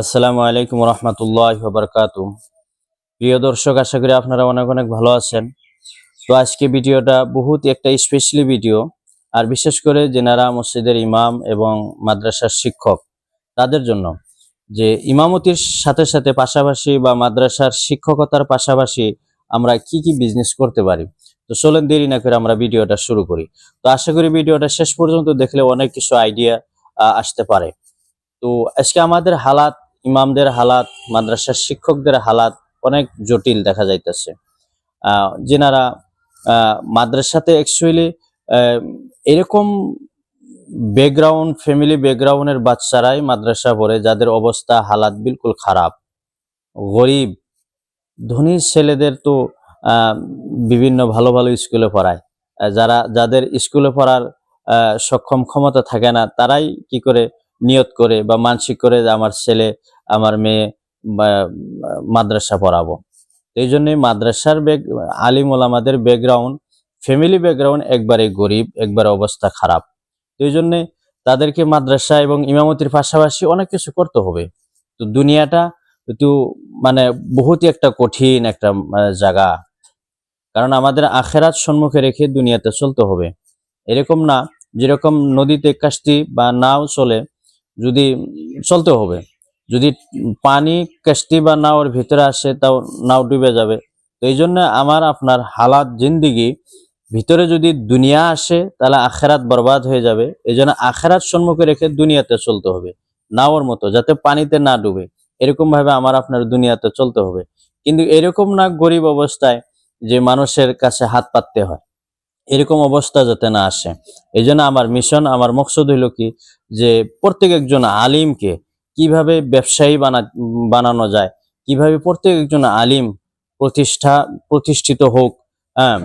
আসসালামু আলাইকুম রহমতুল্লাহ বরকাত প্রিয় দর্শক, আশা করি আপনারা অনেক অনেক ভালো আছেন। তো আজকে ভিডিওটা বহুত একটা স্পেশালি ভিডিও আর বিশেষ করে যেনারা মসজিদের ইমাম এবং মাদ্রাসার শিক্ষক তাদের জন্য। যে ইমামতির সাথে সাথে পাশাপাশি বা মাদ্রাসার শিক্ষকতার পাশাপাশি আমরা কি কি বিজনেস করতে পারি। তো চলেন দেরি না করে আমরা ভিডিওটা শুরু করি। তো আশা করি ভিডিওটা শেষ পর্যন্ত দেখলে অনেক কিছু আইডিয়া আসতে পারে। তো আজকে আমাদের হালাত ইমামদের হালাত, মাদ্রাসার শিক্ষকদের হালাত অনেক জটিল দেখা যাইতেছে। যেনারা মাদ্রাসাতে অ্যাকচুয়ালি এরকম ব্যাকগ্রাউন্ড ফ্যামিলি ব্যাকগ্রাউন্ডের বাচ্চারাই মাদ্রাসা পড়ে, যাদের অবস্থা, হালাত বিলকুল খারাপ। গরিব, ধনী ছেলেদের তো বিভিন্ন ভালো ভালো স্কুলে পড়ায়। যারা, যাদের স্কুলে পড়ার সক্ষম ক্ষমতা থাকে না, তারাই কি করে নিয়ত করে বা মানসিক করে আমার ছেলে আমার মেয়ে মাদ্রাসা পড়াবো। এই জন্যই মাদ্রাসার বেগ আলিম ওলামাদের ব্যাকগ্রাউন্ড ফ্যামিলি ব্যাকগ্রাউন্ড একবারে গরিব একবারে অবস্থা খারাপ। তো এই জন্যে তাদেরকে মাদ্রাসা এবং ইমামতির পাশাপাশি অনেক কিছু করতে হবে। তো দুনিয়াটা একটু মানে বহুতই একটা কঠিন একটা আহ, জায়গা। কারণ আমাদের আখেরাত সম্মুখে রেখে দুনিয়াতে চলতে হবে। এরকম না যেরকম নদীতে কাশতি বা নাও চলে যদি চলতে হবে। যদি পানি কাশতি বা নাওর ভিতরে আসে, তাও নাও ডুবে যাবে। তো এই জন্য আমার আপনার হালাত জিন্দিগি ভিতরে যদি দুনিয়া আসে, তাহলে আখেরাত বরবাদ হয়ে যাবে। এই জন্য আখেরাত সম্মুখে রেখে দুনিয়াতে চলতে হবে নাওর মতো, যাতে পানিতে না ডুবে। এরকম ভাবে আমার আপনার দুনিয়াতে চলতে হবে। কিন্তু এরকম না গরিব অবস্থায় যে মানুষের কাছে হাত পাততে হয়। এরকম অবস্থা যাতে না আসে। এই আমার মিশন আমার মকসদ হইল কি? যে প্রত্যেক একজন আলিমকে কীভাবে ব্যবসায়ী বানা, বানানো যায়? কীভাবে প্রত্যেক একজন আলিম প্রতিষ্ঠা, প্রতিষ্ঠিত হোক হ্যাঁ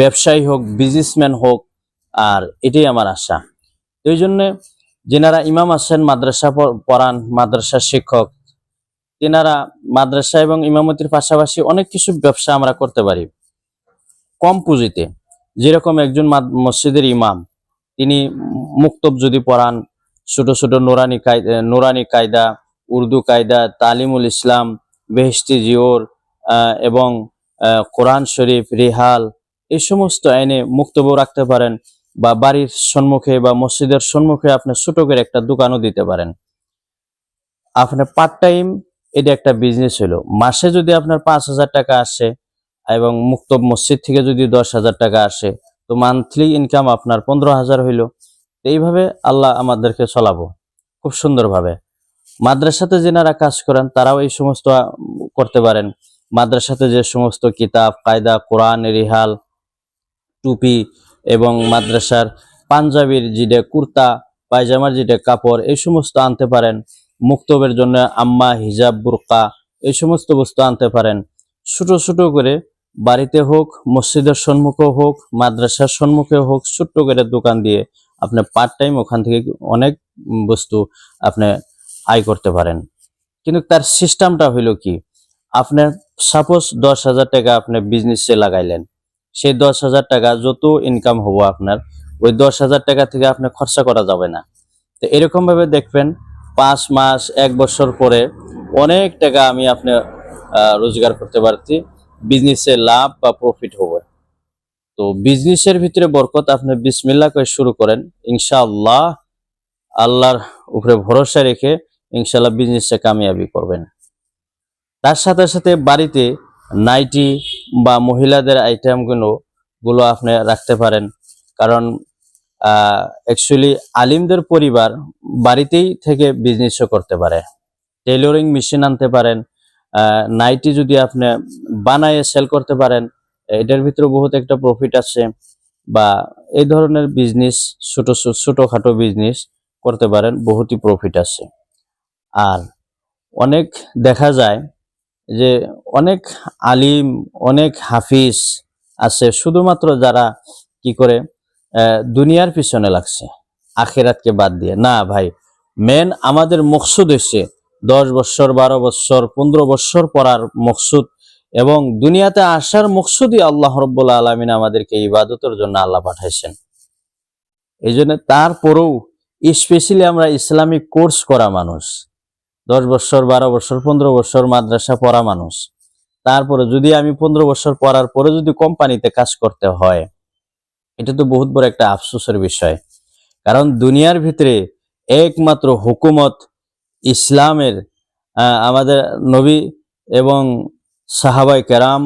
ব্যবসায়ী হোক বিজনেসম্যান হোক, আর এটাই আমার আশা। এই জন্যে যেনারা ইমাম আছেন মাদ্রাসা পড়ান, মাদ্রাসার শিক্ষক, তেনারা মাদ্রাসা এবং ইমামতির পাশাপাশি অনেক কিছু ব্যবসা আমরা করতে পারি। কম পুঁজিতে, যেরকম একজন মসজিদের ইমাম, তিনি মুক্তব যদি পড়ান ছোট ছোট নোরানি কায়দা নোরানি কায়দা, উর্দু কায়দা, তালিমুল ইসলাম বেহেস্তি জিওর এবং কোরআন শরীফ, রিহাল, এই সমস্ত আইনে মুক্তব রাখতে পারেন বা বাড়ির সম্মুখে বা মসজিদের সম্মুখে আপনি ছোট করে একটা দোকানও দিতে পারেন। আপনার পার্ট টাইম এটা একটা বিজনেস হলো। মাসে যদি আপনার পাঁচ হাজার টাকা আসে এবং মুক্তব মসজিদ থেকে যদি দশ হাজার টাকা আসে, তো মান্থলি ইনকাম আপনার পনেরো হাজার হইল। এইভাবে আল্লাহ আমাদেরকে চলাবো, খুব সুন্দরভাবে। মাদ্রাসাতে যেনারা কাজ করেন, তারাও এই সমস্ত করতে পারেন। মাদ্রাসাতে যে সমস্ত কিতাব, কায়দা, কোরআন, রিহাল, টুপি এবং মাদ্রাসার পাঞ্জাবির যেটা কুর্তা, পায়জামার যেটা কাপড়, এই সমস্ত আনতে পারেন। মুক্তবের জন্য আম্মা, হিজাব, বুরকা, এই সমস্ত বস্তু আনতে পারেন। ছোট ছোট করে বাড়িতে হোক, মসজিদের সম্মুখে হোক, মাদ্রাসার সম্মুখে হোক, ছোট্ট করে দোকান দিয়ে আপনি পার্ট টাইম ওখান থেকে অনেক বস্তু আপনি আয় করতে পারেন। কিন্তু তার সিস্টেমটা হইল কি? আপনার সাপোজ দশ হাজার টাকা আপনি বিজনেসে লাগাইলেন। সেই দশ হাজার টাকা যত ইনকাম হব আপনার, ওই দশ হাজার টাকা থেকে আপনি খরচা করা যাবে না। তো এরকম ভাবে দেখবেন, পাঁচ মাস, এক বছর পরে অনেক টাকা আমি আপনি রোজগার করতে পারছি। বিজনেসে লাভ বা প্রফিট হবে। তো বিজনেসের ভিতরে বরকত আপনি বিসমিল্লা করে শুরু করেন। ইনশাআল্লাহ আল্লাহর উপরে ভরসা রেখে ইনশাল্লাহ বিজনেসে কামিয়াবি করবেন। তার সাথে সাথে বাড়িতে নাইটি বা মহিলাদের আইটেমগুলো গুলো আপনি রাখতে পারেন। কারণ অ্যাকচুয়ালি আলিমদের পরিবার বাড়িতেই থেকে বিজনেসও করতে পারে। টেইলরিং মেশিন আনতে পারেন। নাইটি যদি আপনি বানায় সেল করতে পারেন এটার ভিতরে বহুত একটা প্রফিট আছে বা এই ধরনের বিজনেস ছোট ছোটখাটো বিজনেস করতে পারেন, বহুতই প্রফিট আছে। আর অনেক দেখা যায় যে অনেক আলিম, অনেক হাফিজ আছে, শুধুমাত্র যারা কি করে দুনিয়ার পিছনে লাগছে, আখেরাতকে বাদ দিয়ে। না ভাই মেন আমাদের মকসুদ হচ্ছে দশ বছর, বারো বছর, পনেরো বছর পড়ার মকসুদ এবং দুনিয়াতে আসার মকসুদই আল্লাহ রব্বুল্লা আলমিন আমাদেরকে ইবাদতের জন্য আল্লাহ পাঠাইছেন। এই জন্য তারপরেও স্পেশালি আমরা ইসলামিক কোর্স করা মানুষ, দশ বছর, বারো বছর, পনেরো বছর মাদ্রাসা পড়া মানুষ। তারপরে যদি আমি পনেরো বছর পড়ার পরে যদি কোম্পানিতে কাজ করতে হয়, এটা তো বহুত বড় একটা আফসোসের বিষয়। কারণ দুনিয়ার ভিতরে একমাত্র হুকুমত ইসলামের আমাদের নবী এবং সাহাবাই কেরাম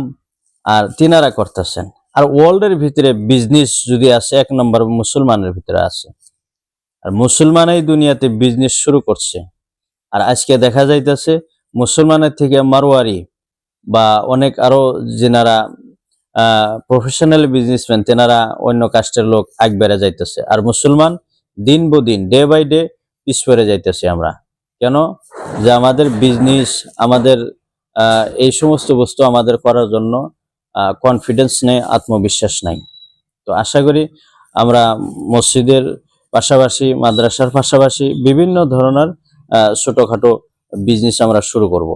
আর তিনারা করতেছেন। আর ওয়ার্ল্ডের ভিতরে বিজনেস যদি আসে, এক নম্বর মুসলমানের ভিতরে আছে আর মুসলমানই দুনিয়াতে বিজনেস শুরু করছে। আর আজকে দেখা যাইতেছে, মুসলমানের থেকে মারোয়ারি বা অনেক আরও যেনারা প্রফেশনাল বিজনেসম্যান তেনারা অন্য কাস্টের লোক আগ বেড়ে যাইতেছে। আর মুসলমান দিন বো দিন ডে বাই ডে পিছ পড়ে যাইতেছি আমরা। কেন? যে আমাদের বিজনেস আমাদের এই সমস্ত বস্তু আমাদের করার জন্য কনফিডেন্স নেই, আত্মবিশ্বাস নাই। তো আশা করি আমরা মসজিদের পাশাপাশি, মাদ্রাসার পাশাপাশি বিভিন্ন ধরনের ছোটোখাটো বিজনেস আমরা শুরু করব।